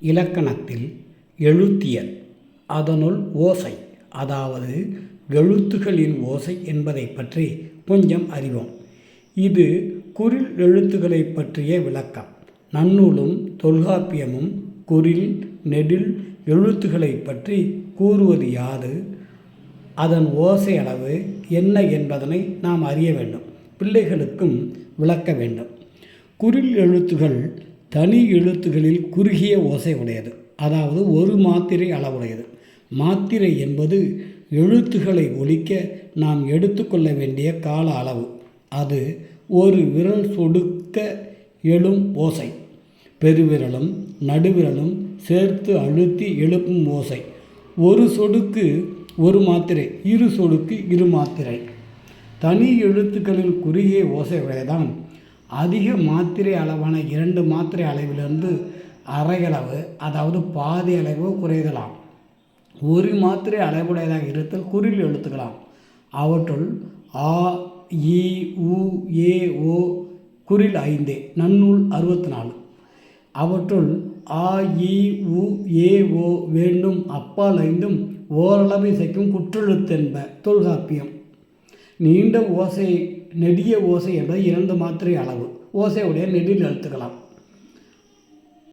இலக்கணத்தில் எழுத்தியல் அதனுள் ஓசை அதாவது எழுத்துகளின் ஓசை என்பதை பற்றி கொஞ்சம் அறிவோம். இது குறில் எழுத்துக்களை பற்றிய விளக்கம். நன்னூலும் தொல்காப்பியமும் குறில் நெடில் எழுத்துக்களை பற்றி கூறுவது யாது? அதன் ஓசை அளவு என்ன என்பதனை நாம் அறிய வேண்டும். பிள்ளைகளுக்கும் விளக்க வேண்டும். குறில் எழுத்துகள் தனி எழுத்துகளில் குறுகிய ஓசை உடையது. அதாவது ஒரு மாத்திரை அளவுடையது. மாத்திரை என்பது எழுத்துக்களை ஒழிக்க நாம் எடுத்துக்கொள்ள வேண்டிய கால அளவு. அது ஒரு விரல் சொடுக்க எழும் ஓசை. பெருவிரலும் நடுவிரலும் சேர்த்து அழுத்தி எழுப்பும் ஓசை. ஒரு சொடுக்கு ஒரு மாத்திரை இரு சொடுக்கு இரு மாத்திரை. தனி எழுத்துக்களில் குறுகிய ஓசை உடையதான் அதிக மாத்திரை அளவான இரண்டு மாத்திரை அளவிலிருந்து அரையளவு அதாவது பாதி அளவு குறைதலாம் ஒரு மாத்திரை அளவுடையதாக இருத்தல் குறில் எழுத்துக்கலாம் அவற்றுள் ஆ இ உ ஏ ஓ குறில் ஐந்தே நன்னூல் அறுபத்தி நாலு அவற்றுள் ஆ இ உ ஏ ஓ வேண்டும் அப்பால் ஐந்தும் ஓரளவு இசைக்கும் குற்றெழுத்தென்ப தொல்காப்பியம். நீண்ட ஓசை நெடிய ஓசை என்பது இரண்டு மாத்திரை அளவு. ஓசையுடைய நெடில் எழுத்துக்கலாம்.